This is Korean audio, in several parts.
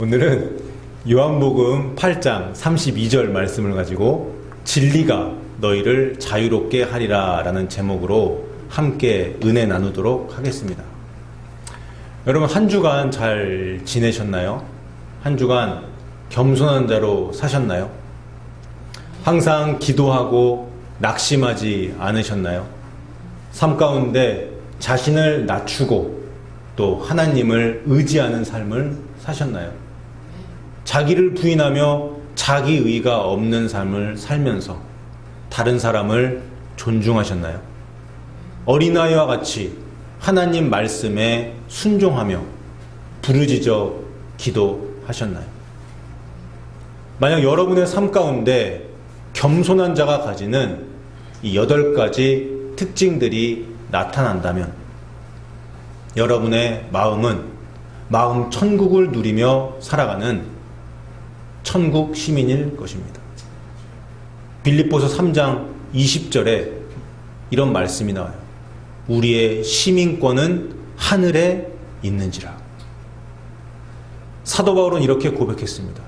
오늘은 요한복음 8장 32절 말씀을 가지고 진리가 너희를 자유롭게 하리라 라는 제목으로 함께 은혜 나누도록 하겠습니다. 여러분 한 주간 잘 지내셨나요? 한 주간 겸손한 자로 사셨나요? 항상 기도하고 낙심하지 않으셨나요? 삶 가운데 자신을 낮추고 또 하나님을 의지하는 삶을 사셨나요? 자기를 부인하며 자기 의가 없는 삶을 살면서 다른 사람을 존중하셨나요? 어린아이와 같이 하나님 말씀에 순종하며 부르짖어 기도하셨나요? 만약 여러분의 삶 가운데 겸손한 자가 가지는 이 여덟 가지 특징들이 나타난다면 여러분의 마음은 마음 천국을 누리며 살아가는 천국 시민일 것입니다. 빌립보서 3장 20절에 이런 말씀이 나와요. 우리의 시민권은 하늘에 있는지라. 사도 바울은 이렇게 고백했습니다.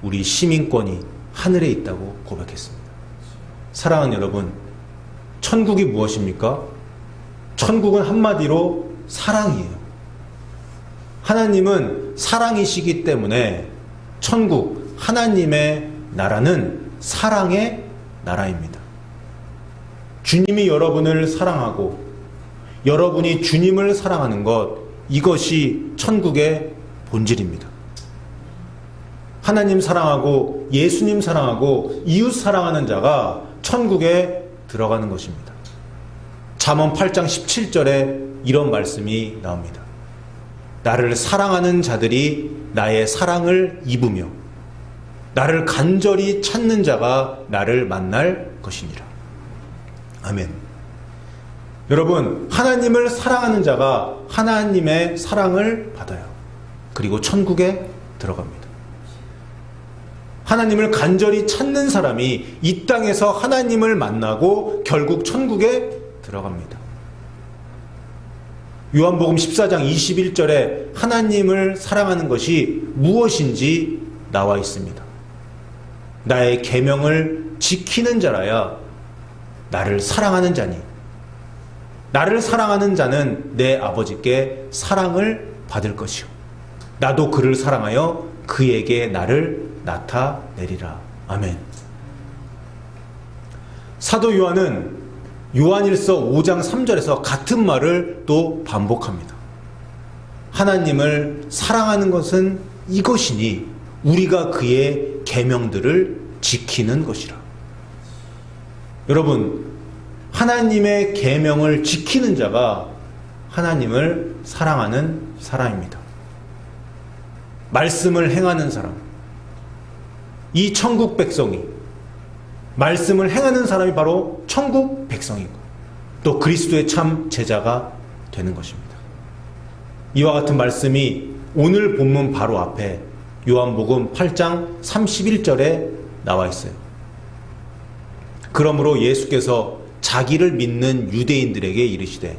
우리 시민권이 하늘에 있다고 고백했습니다. 사랑하는 여러분, 천국이 무엇입니까? 천국은 한마디로 사랑이에요. 하나님은 사랑이시기 때문에 천국, 하나님의 나라는 사랑의 나라입니다. 주님이 여러분을 사랑하고 여러분이 주님을 사랑하는 것, 이것이 천국의 본질입니다. 하나님 사랑하고 예수님 사랑하고 이웃 사랑하는 자가 천국에 들어가는 것입니다. 잠언 8장 17절에 이런 말씀이 나옵니다. 나를 사랑하는 자들이 나의 사랑을 입으며 나를 간절히 찾는 자가 나를 만날 것이니라. 아멘. 여러분, 하나님을 사랑하는 자가 하나님의 사랑을 받아요. 그리고 천국에 들어갑니다. 하나님을 간절히 찾는 사람이 이 땅에서 하나님을 만나고 결국 천국에 들어갑니다. 요한복음 14장 21절에 하나님을 사랑하는 것이 무엇인지 나와 있습니다. 나의 계명을 지키는 자라야 나를 사랑하는 자니 나를 사랑하는 자는 내 아버지께 사랑을 받을 것이요 나도 그를 사랑하여 그에게 나를 나타내리라. 아멘. 사도 요한은 요한일서 5장 3절에서 같은 말을 또 반복합니다. 하나님을 사랑하는 것은 이것이니 우리가 그의 계명들을 지키는 것이라. 여러분, 하나님의 계명을 지키는 자가 하나님을 사랑하는 사람입니다. 말씀을 행하는 사람. 이 천국 백성이 말씀을 행하는 사람이 바로 천국 백성이고 또 그리스도의 참 제자가 되는 것입니다. 이와 같은 말씀이 오늘 본문 바로 앞에 요한복음 8장 31절에 나와 있어요. 그러므로 예수께서 자기를 믿는 유대인들에게 이르시되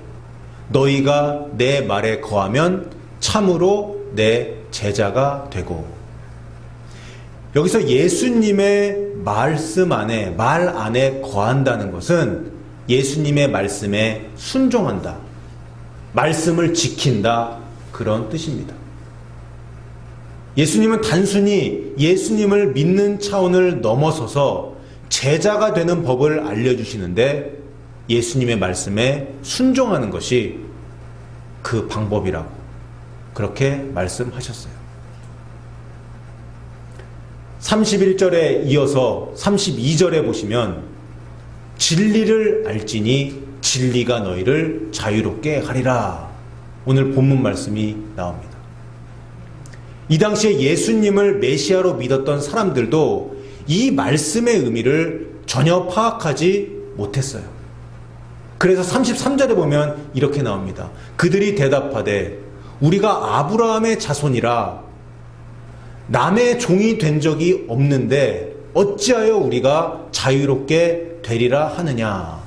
너희가 내 말에 거하면 참으로 내 제자가 되고 여기서 예수님의 말씀 안에 말 안에 거한다는 것은 예수님의 말씀에 순종한다. 말씀을 지킨다. 그런 뜻입니다. 예수님은 단순히 예수님을 믿는 차원을 넘어서서 제자가 되는 법을 알려주시는데 예수님의 말씀에 순종하는 것이 그 방법이라고 그렇게 말씀하셨어요. 31절에 이어서 32절에 보시면 진리를 알지니 진리가 너희를 자유롭게 하리라. 오늘 본문 말씀이 나옵니다. 이 당시에 예수님을 메시아로 믿었던 사람들도 이 말씀의 의미를 전혀 파악하지 못했어요. 그래서 33절에 보면 이렇게 나옵니다. 그들이 대답하되 우리가 아브라함의 자손이라 남의 종이 된 적이 없는데 어찌하여 우리가 자유롭게 되리라 하느냐.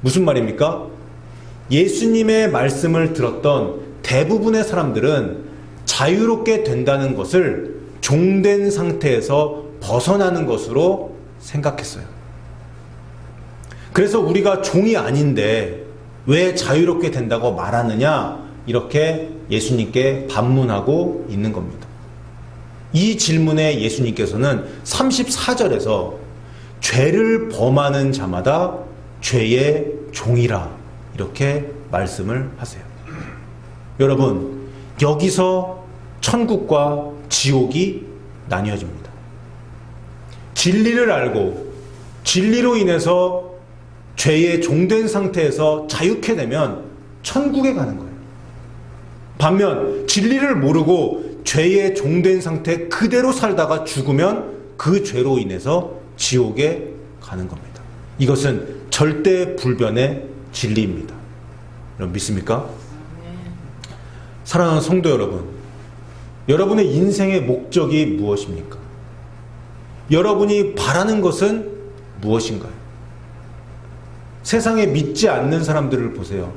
무슨 말입니까? 예수님의 말씀을 들었던 대부분의 사람들은 자유롭게 된다는 것을 종된 상태에서 벗어나는 것으로 생각했어요. 그래서 우리가 종이 아닌데 왜 자유롭게 된다고 말하느냐? 이렇게 예수님께 반문하고 있는 겁니다. 이 질문에 예수님께서는 34절에서 죄를 범하는 자마다 죄의 종이라 이렇게 말씀을 하세요. 여러분, 여기서 천국과 지옥이 나뉘어집니다. 진리를 알고 진리로 인해서 죄의 종된 상태에서 자유케 되면 천국에 가는 거예요. 반면 진리를 모르고 죄의 종된 상태 그대로 살다가 죽으면 그 죄로 인해서 지옥에 가는 겁니다. 이것은 절대 불변의 진리입니다. 여러분 믿습니까? 사랑하는 성도 여러분, 여러분의 인생의 목적이 무엇입니까? 여러분이 바라는 것은 무엇인가요? 세상에 믿지 않는 사람들을 보세요.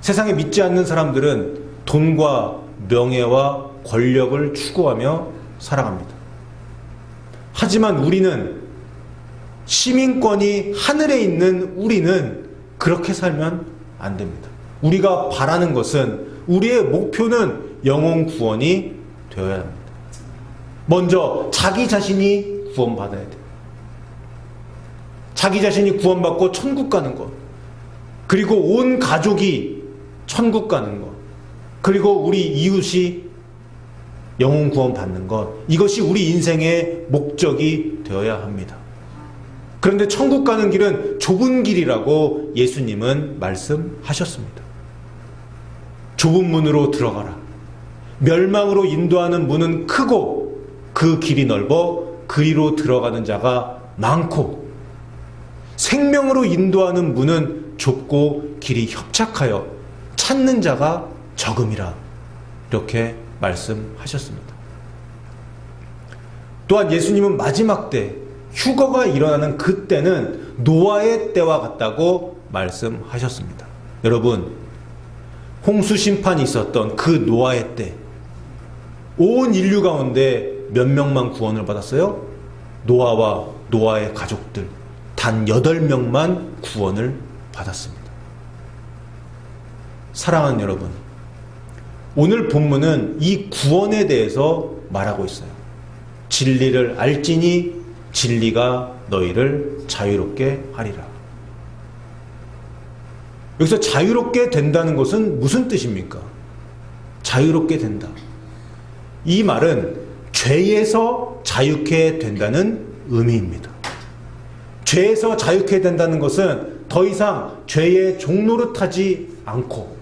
세상에 믿지 않는 사람들은 돈과 명예와 권력을 추구하며 살아갑니다. 하지만 우리는 시민권이 하늘에 있는 우리는 그렇게 살면 안 됩니다. 우리가 바라는 것은 우리의 목표는 영혼 구원이 되어야 합니다. 먼저 자기 자신이 구원받아야 돼요. 자기 자신이 구원받고 천국 가는 것. 그리고 온 가족이 천국 가는 것. 그리고 우리 이웃이 영혼 구원 받는 것. 이것이 우리 인생의 목적이 되어야 합니다. 그런데 천국 가는 길은 좁은 길이라고 예수님은 말씀하셨습니다. 좁은 문으로 들어가라. 멸망으로 인도하는 문은 크고 그 길이 넓어 그리로 들어가는 자가 많고 생명으로 인도하는 문은 좁고 길이 협착하여 찾는 자가 적음이라 이렇게 말씀하셨습니다. 또한 예수님은 마지막 때 휴거가 일어나는 그때는 노아의 때와 같다고 말씀하셨습니다. 여러분, 홍수 심판이 있었던 그 노아의 때, 온 인류 가운데 몇 명만 구원을 받았어요? 노아와 노아의 가족들, 단 8명만 구원을 받았습니다. 사랑하는 여러분, 오늘 본문은 이 구원에 대해서 말하고 있어요. 진리를 알지니 진리가 너희를 자유롭게 하리라. 여기서 자유롭게 된다는 것은 무슨 뜻입니까? 자유롭게 된다. 이 말은 죄에서 자유케 된다는 의미입니다. 죄에서 자유케 된다는 것은 더 이상 죄의 종노릇하지 않고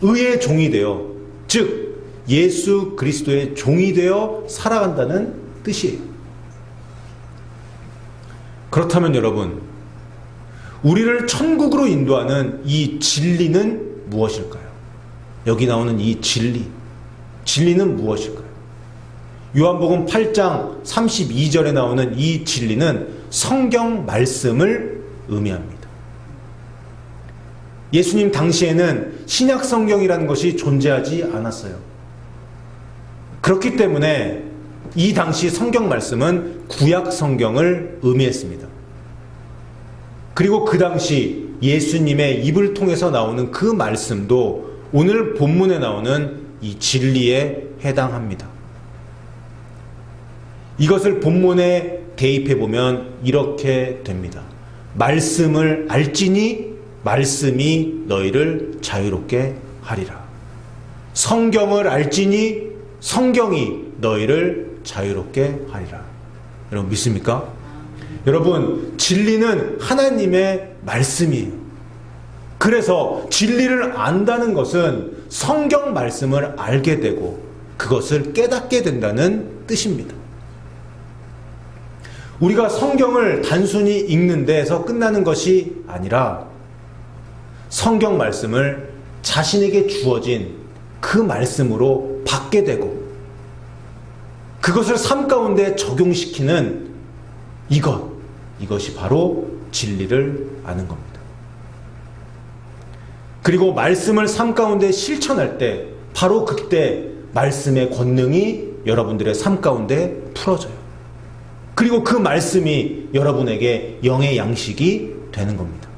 의의 종이 되어 즉 예수 그리스도의 종이 되어 살아간다는 뜻이에요. 그렇다면 여러분, 우리를 천국으로 인도하는 이 진리는 무엇일까요? 여기 나오는 이 진리. 진리는 무엇일까요? 요한복음 8장 32절에 나오는 이 진리는 성경 말씀을 의미합니다. 예수님 당시에는 신약 성경이라는 것이 존재하지 않았어요. 그렇기 때문에 이 당시 성경 말씀은 구약 성경을 의미했습니다. 그리고 그 당시 예수님의 입을 통해서 나오는 그 말씀도 오늘 본문에 나오는 이 진리에 해당합니다. 이것을 본문에 대입해 보면 이렇게 됩니다. 말씀을 알지니 말씀이 너희를 자유롭게 하리라. 성경을 알지니 성경이 너희를 자유롭게 하리라. 여러분 믿습니까? 여러분 진리는 하나님의 말씀이에요. 그래서 진리를 안다는 것은 성경 말씀을 알게 되고 그것을 깨닫게 된다는 뜻입니다. 우리가 성경을 단순히 읽는 데에서 끝나는 것이 아니라 성경 말씀을 자신에게 주어진 그 말씀으로 받게 되고 그것을 삶 가운데 적용시키는 이것, 이것이 바로 진리를 아는 겁니다. 그리고 말씀을 삶 가운데 실천할 때 바로 그때 말씀의 권능이 여러분들의 삶 가운데 풀어져요. 그리고 그 말씀이 여러분에게 영의 양식이 되는 겁니다.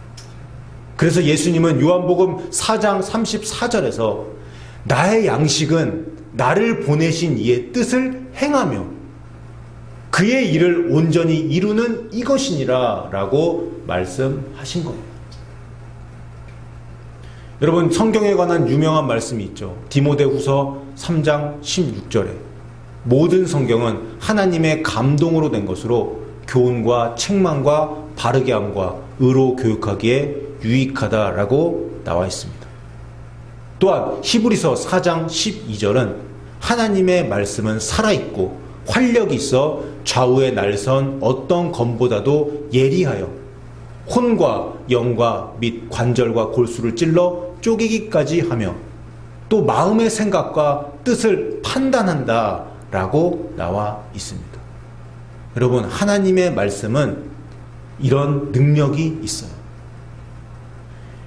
그래서 예수님은 요한복음 4장 34절에서 나의 양식은 나를 보내신 이의 뜻을 행하며 그의 일을 온전히 이루는 이것이니라 라고 말씀하신 거예요. 여러분 성경에 관한 유명한 말씀이 있죠. 디모데후서 3장 16절에 모든 성경은 하나님의 감동으로 된 것으로 교훈과 책망과 바르게 함과 의로 교육하기에 유익하다라고 나와 있습니다. 또한 히브리서 4장 12절은 하나님의 말씀은 살아있고 활력이 있어 좌우에 날선 어떤 검보다도 예리하여 혼과 영과 및 관절과 골수를 찔러 쪼개기까지 하며 또 마음의 생각과 뜻을 판단한다 라고 나와 있습니다. 여러분, 하나님의 말씀은 이런 능력이 있어요.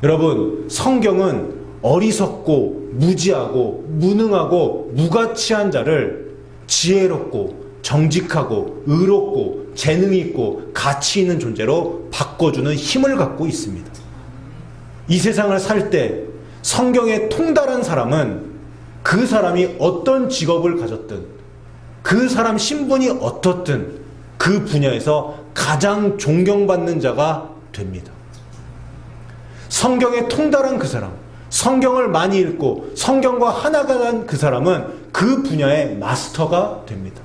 여러분, 성경은 어리석고 무지하고 무능하고 무가치한 자를 지혜롭고 정직하고 의롭고 재능 있고 가치 있는 존재로 바꿔주는 힘을 갖고 있습니다. 이 세상을 살 때 성경에 통달한 사람은 그 사람이 어떤 직업을 가졌든 그 사람 신분이 어떻든 그 분야에서 가장 존경받는 자가 됩니다. 성경에 통달한 그 사람, 성경을 많이 읽고 성경과 하나가 된그 사람은 그 분야의 마스터가 됩니다.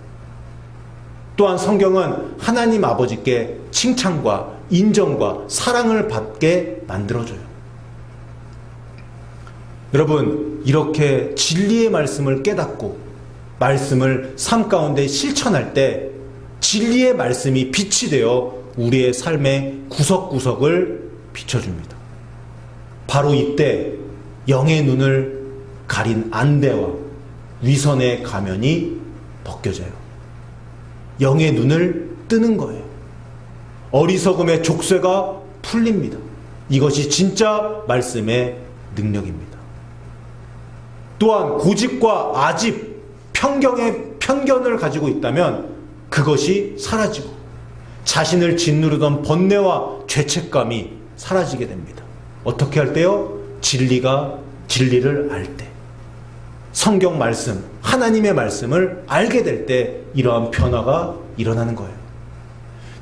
또한 성경은 하나님 아버지께 칭찬과 인정과 사랑을 받게 만들어줘요. 여러분, 이렇게 진리의 말씀을 깨닫고 말씀을 삶 가운데 실천할 때 진리의 말씀이 빛이 되어 우리의 삶의 구석구석을 비춰줍니다. 바로 이때 영의 눈을 가린 안대와 위선의 가면이 벗겨져요. 영의 눈을 뜨는 거예요. 어리석음의 족쇄가 풀립니다. 이것이 진짜 말씀의 능력입니다. 또한 고집과 아집, 편경의 편견을 가지고 있다면 그것이 사라지고 자신을 짓누르던 번뇌와 죄책감이 사라지게 됩니다. 어떻게 할 때요? 진리가 진리를 알 때. 성경 말씀, 하나님의 말씀을 알게 될 때 이러한 변화가 일어나는 거예요.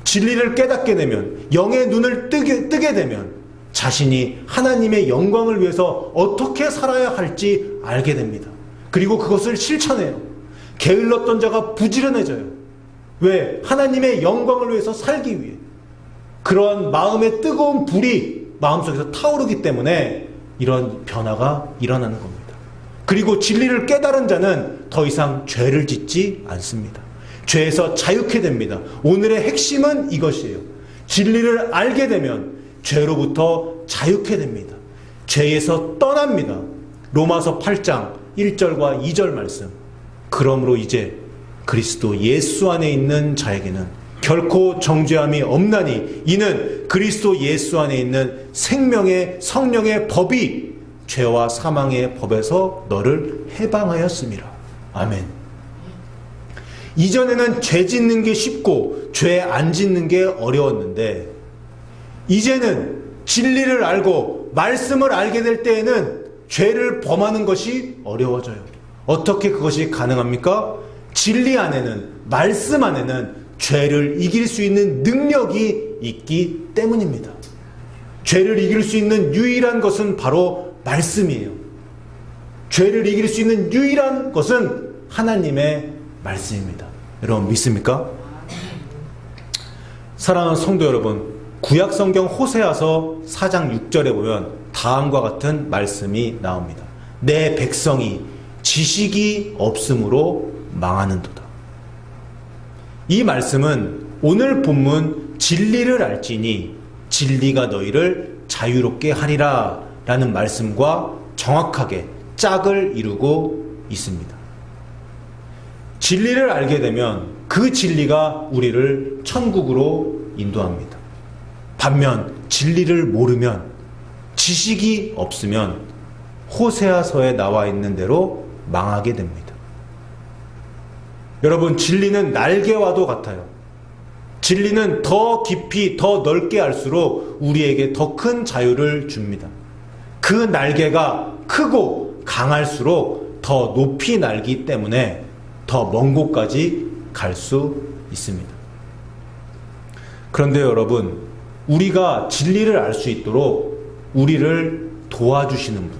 진리를 깨닫게 되면, 영의 눈을 뜨게, 뜨게 되면 자신이 하나님의 영광을 위해서 어떻게 살아야 할지 알게 됩니다. 그리고 그것을 실천해요. 게을렀던 자가 부지런해져요. 왜? 하나님의 영광을 위해서 살기 위해. 그러한 마음의 뜨거운 불이 마음속에서 타오르기 때문에 이런 변화가 일어나는 겁니다. 그리고 진리를 깨달은 자는 더 이상 죄를 짓지 않습니다. 죄에서 자유케 됩니다. 오늘의 핵심은 이것이에요. 진리를 알게 되면 죄로부터 자유케 됩니다. 죄에서 떠납니다. 로마서 8장 1절과 2절 말씀. 그러므로 이제 그리스도 예수 안에 있는 자에게는 결코 정죄함이 없나니 이는 그리스도 예수 안에 있는 생명의 성령의 법이 죄와 사망의 법에서 너를 해방하였습니다. 아멘. 이전에는 죄 짓는 게 쉽고 죄 안 짓는 게 어려웠는데 이제는 진리를 알고 말씀을 알게 될 때에는 죄를 범하는 것이 어려워져요. 어떻게 그것이 가능합니까? 진리 안에는 말씀 안에는 죄를 이길 수 있는 능력이 있기 때문입니다. 죄를 이길 수 있는 유일한 것은 바로 말씀이에요. 죄를 이길 수 있는 유일한 것은 하나님의 말씀입니다. 여러분 믿습니까? 사랑하는 성도 여러분, 구약 성경 호세아서 4장 6절에 보면 다음과 같은 말씀이 나옵니다. 내 백성이 지식이 없으므로 망하는도다. 이 말씀은 오늘 본문 진리를 알지니 진리가 너희를 자유롭게 하리라 라는 말씀과 정확하게 짝을 이루고 있습니다. 진리를 알게 되면 그 진리가 우리를 천국으로 인도합니다. 반면 진리를 모르면 지식이 없으면 호세아서에 나와 있는 대로 망하게 됩니다. 여러분, 진리는 날개와도 같아요. 진리는 더 깊이, 더 넓게 알수록 우리에게 더 큰 자유를 줍니다. 그 날개가 크고 강할수록 더 높이 날기 때문에 더 먼 곳까지 갈 수 있습니다. 그런데 여러분, 우리가 진리를 알 수 있도록 우리를 도와주시는 분,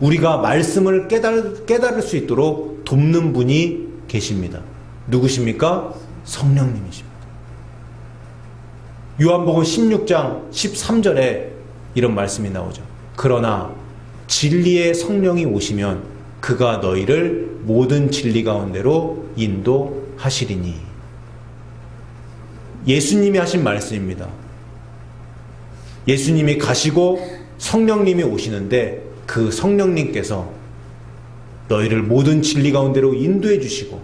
우리가 말씀을 깨달, 깨달을 수 있도록 돕는 분이 계십니다. 누구십니까? 성령님이십니다. 요한복음 16장 13절에 이런 말씀이 나오죠. 그러나 진리의 성령이 오시면 그가 너희를 모든 진리 가운데로 인도하시리니. 예수님이 하신 말씀입니다. 예수님이 가시고 성령님이 오시는데 그 성령님께서 너희를 모든 진리 가운데로 인도해 주시고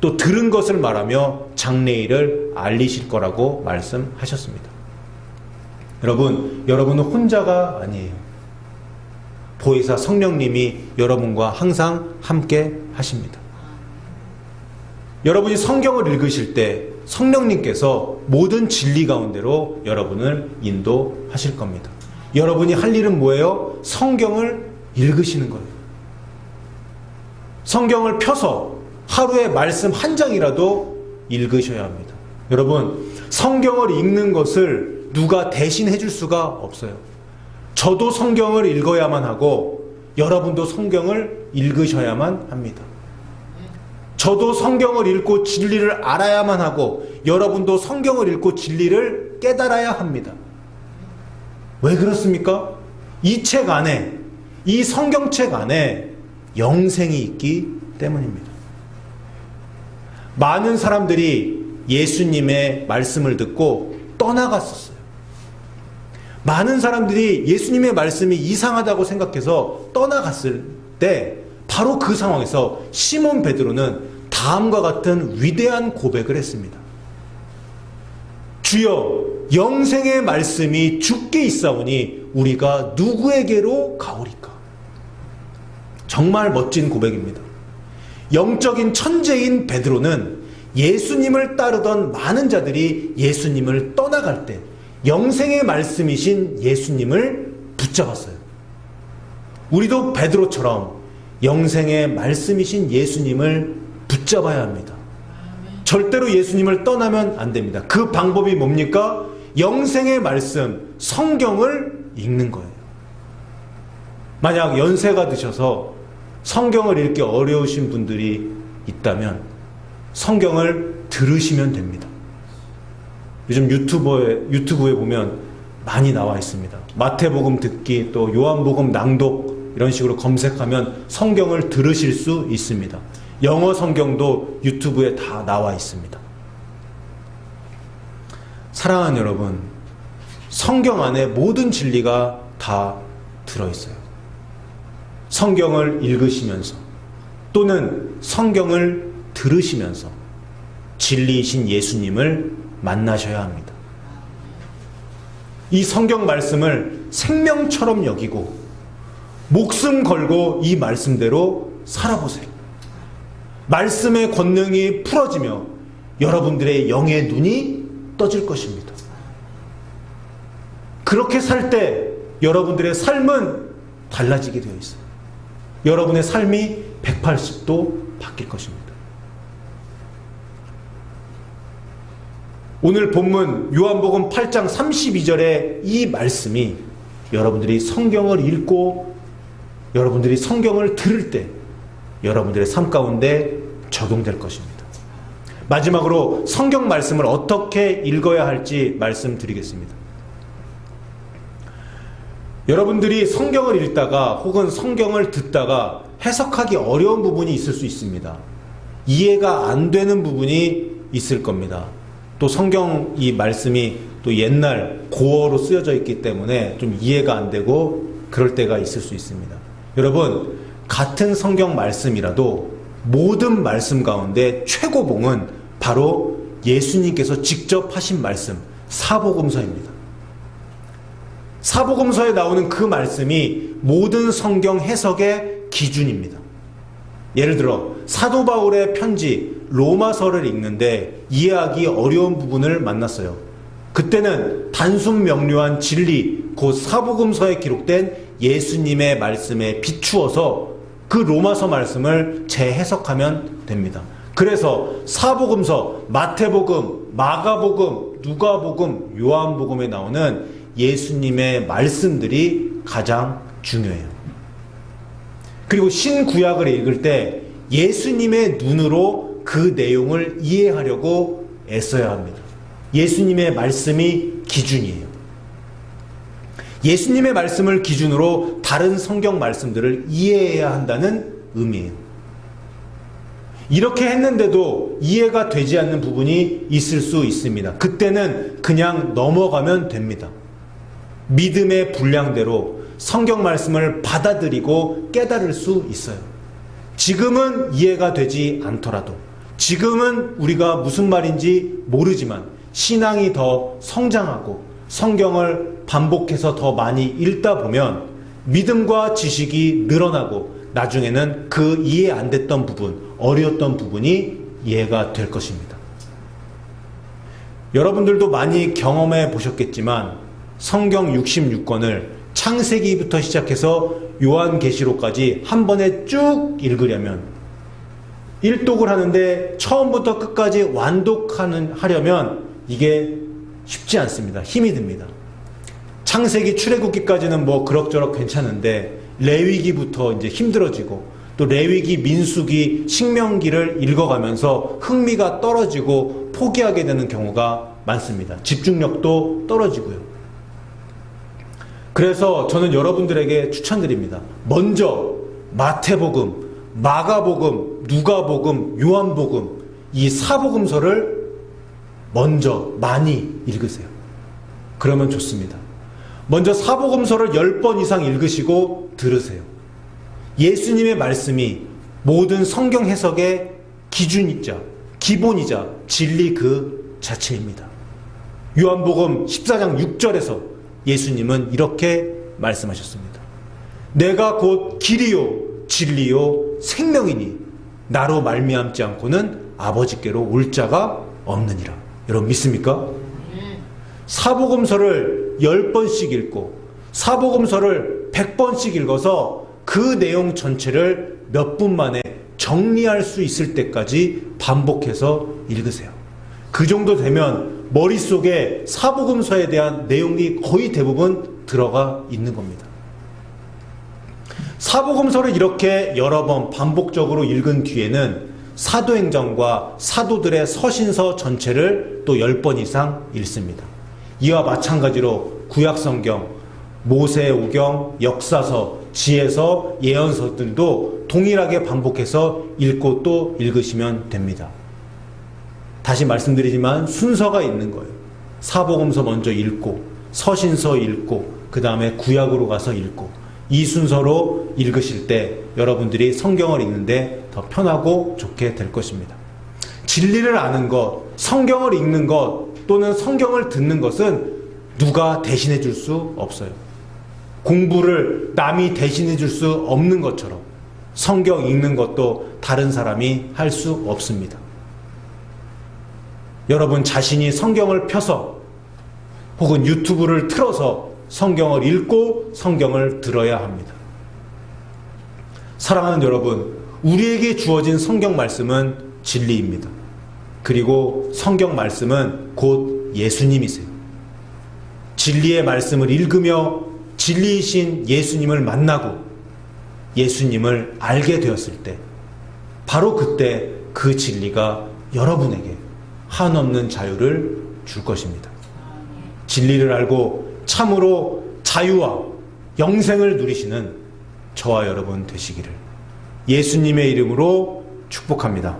또 들은 것을 말하며 장래일을 알리실 거라고 말씀하셨습니다. 여러분, 여러분은 혼자가 아니에요. 보혜사 성령님이 여러분과 항상 함께 하십니다. 여러분이 성경을 읽으실 때 성령님께서 모든 진리 가운데로 여러분을 인도하실 겁니다. 여러분이 할 일은 뭐예요? 성경을 읽으시는 거예요. 성경을 펴서 하루에 말씀 한 장이라도 읽으셔야 합니다. 여러분, 성경을 읽는 것을 누가 대신 해줄 수가 없어요. 저도 성경을 읽어야만 하고 여러분도 성경을 읽으셔야만 합니다. 저도 성경을 읽고 진리를 알아야만 하고 여러분도 성경을 읽고 진리를 깨달아야 합니다. 왜 그렇습니까? 이 책 안에, 이 성경책 안에 영생이 있기 때문입니다. 많은 사람들이 예수님의 말씀을 듣고 떠나갔었어요. 많은 사람들이 예수님의 말씀이 이상하다고 생각해서 떠나갔을 때 바로 그 상황에서 시몬 베드로는 다음과 같은 위대한 고백을 했습니다. 주여 영생의 말씀이 주께 있사오니 우리가 누구에게로 가오리까? 정말 멋진 고백입니다. 영적인 천재인 베드로는 예수님을 따르던 많은 자들이 예수님을 떠나갈 때 영생의 말씀이신 예수님을 붙잡았어요. 우리도 베드로처럼 영생의 말씀이신 예수님을 붙잡아야 합니다. 절대로 예수님을 떠나면 안 됩니다. 그 방법이 뭡니까? 영생의 말씀, 성경을 읽는 거예요. 만약 연세가 드셔서 성경을 읽기 어려우신 분들이 있다면 성경을 들으시면 됩니다. 요즘 유튜브에, 유튜브에 보면 많이 나와 있습니다. 마태복음 듣기, 또 요한복음 낭독, 이런 식으로 검색하면 성경을 들으실 수 있습니다. 영어 성경도 유튜브에 다 나와 있습니다. 사랑하는 여러분, 성경 안에 모든 진리가 다 들어있어요. 성경을 읽으시면서 또는 성경을 들으시면서 진리이신 예수님을 만나셔야 합니다. 이 성경 말씀을 생명처럼 여기고 목숨 걸고 이 말씀대로 살아보세요. 말씀의 권능이 풀어지며 여러분들의 영의 눈이 떠질 것입니다. 그렇게 살 때 여러분들의 삶은 달라지게 되어 있어요. 여러분의 삶이 180도 바뀔 것입니다. 오늘 본문 요한복음 8장 32절의 이 말씀이 여러분들이 성경을 읽고 여러분들이 성경을 들을 때 여러분들의 삶 가운데 적용될 것입니다. 마지막으로 성경 말씀을 어떻게 읽어야 할지 말씀드리겠습니다. 여러분들이 성경을 읽다가 혹은 성경을 듣다가 해석하기 어려운 부분이 있을 수 있습니다. 이해가 안 되는 부분이 있을 겁니다. 또 성경 이 말씀이 또 옛날 고어로 쓰여져 있기 때문에 좀 이해가 안 되고 그럴 때가 있을 수 있습니다. 여러분, 같은 성경 말씀이라도 모든 말씀 가운데 최고봉은 바로 예수님께서 직접 하신 말씀, 사복음서입니다. 사복음서에 나오는 그 말씀이 모든 성경 해석의 기준입니다. 예를 들어 사도 바울의 편지 로마서를 읽는데 이해하기 어려운 부분을 만났어요. 그때는 단순 명료한 진리, 곧 사복음서에 기록된 예수님의 말씀에 비추어서 그 로마서 말씀을 재해석하면 됩니다. 그래서 사복음서, 마태복음, 마가복음, 누가복음, 요한복음에 나오는 예수님의 말씀들이 가장 중요해요. 그리고 신구약을 읽을 때 예수님의 눈으로 그 내용을 이해하려고 애써야 합니다. 예수님의 말씀이 기준이에요. 예수님의 말씀을 기준으로 다른 성경 말씀들을 이해해야 한다는 의미예요. 이렇게 했는데도 이해가 되지 않는 부분이 있을 수 있습니다. 그때는 그냥 넘어가면 됩니다. 믿음의 분량대로 성경 말씀을 받아들이고 깨달을 수 있어요. 지금은 이해가 되지 않더라도, 지금은 우리가 무슨 말인지 모르지만, 신앙이 더 성장하고 성경을 반복해서 더 많이 읽다 보면 믿음과 지식이 늘어나고 나중에는 그 이해 안 됐던 부분, 어려웠던 부분이 이해가 될 것입니다. 여러분들도 많이 경험해 보셨겠지만 성경 66권을 창세기부터 시작해서 요한계시록까지 한 번에 쭉 읽으려면 일독을 하는데 처음부터 끝까지 완독하는 하려면 이게 쉽지 않습니다. 힘이 듭니다. 창세기 출애굽기까지는 뭐 그럭저럭 괜찮은데 레위기부터 이제 힘들어지고 또 레위기, 민수기, 신명기를 읽어가면서 흥미가 떨어지고 포기하게 되는 경우가 많습니다. 집중력도 떨어지고요. 그래서 저는 여러분들에게 추천드립니다. 먼저 마태복음, 마가복음, 누가복음, 요한복음 이 사복음서를 먼저 많이 읽으세요. 그러면 좋습니다. 먼저 사복음서를 10번 이상 읽으시고 들으세요. 예수님의 말씀이 모든 성경 해석의 기준이자 기본이자 진리 그 자체입니다. 요한복음 14장 6절에서 예수님은 이렇게 말씀하셨습니다. 내가 곧 길이요 진리요 생명이니 나로 말미암지 않고는 아버지께로 올 자가 없느니라. 여러분 믿습니까? 사복음서를 10번씩 읽고 사복음서를 100번씩 읽어서 그 내용 전체를 몇 분 만에 정리할 수 있을 때까지 반복해서 읽으세요. 그 정도 되면 머릿속에 사복음서에 대한 내용이 거의 대부분 들어가 있는 겁니다. 사복음서를 이렇게 여러 번 반복적으로 읽은 뒤에는 사도행전과 사도들의 서신서 전체를 또 10번 이상 읽습니다. 이와 마찬가지로 구약성경, 모세오경, 역사서, 지혜서, 예언서 들도 동일하게 반복해서 읽고 또 읽으시면 됩니다. 다시 말씀드리지만 순서가 있는 거예요. 사복음서 먼저 읽고, 서신서 읽고, 그 다음에 구약으로 가서 읽고, 이 순서로 읽으실 때 여러분들이 성경을 읽는데 더 편하고 좋게 될 것입니다. 진리를 아는 것, 성경을 읽는 것, 또는 성경을 듣는 것은 누가 대신해 줄 수 없어요. 공부를 남이 대신해 줄 수 없는 것처럼 성경 읽는 것도 다른 사람이 할 수 없습니다. 여러분 자신이 성경을 펴서 혹은 유튜브를 틀어서 성경을 읽고 성경을 들어야 합니다. 사랑하는 여러분, 우리에게 주어진 성경 말씀은 진리입니다. 그리고 성경 말씀은 곧 예수님이세요. 진리의 말씀을 읽으며 진리이신 예수님을 만나고 예수님을 알게 되었을 때, 바로 그때 그 진리가 여러분에게 한없는 자유를 줄 것입니다. 진리를 알고 참으로 자유와 영생을 누리시는 저와 여러분 되시기를 예수님의 이름으로 축복합니다.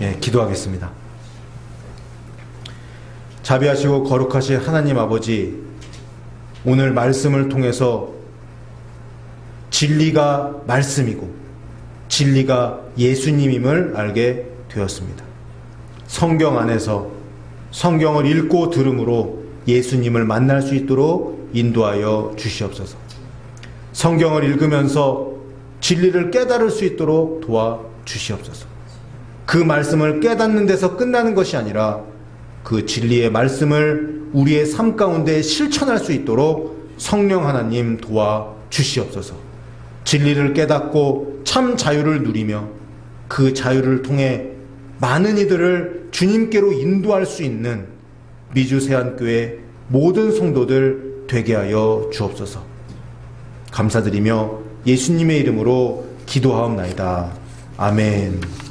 예, 기도하겠습니다. 자비하시고 거룩하신 하나님 아버지, 오늘 말씀을 통해서 진리가 말씀이고 진리가 예수님임을 알게 되었습니다. 성경 안에서 성경을 읽고 들음으로 예수님을 만날 수 있도록 인도하여 주시옵소서. 성경을 읽으면서 진리를 깨달을 수 있도록 도와 주시옵소서. 그 말씀을 깨닫는 데서 끝나는 것이 아니라 그 진리의 말씀을 우리의 삶 가운데 실천할 수 있도록 성령 하나님 도와 주시옵소서. 진리를 깨닫고 참 자유를 누리며 그 자유를 통해 많은 이들을 주님께로 인도할 수 있는 미주 세안교회 모든 성도들 되게 하여 주옵소서. 감사드리며 예수님의 이름으로 기도하옵나이다. 아멘.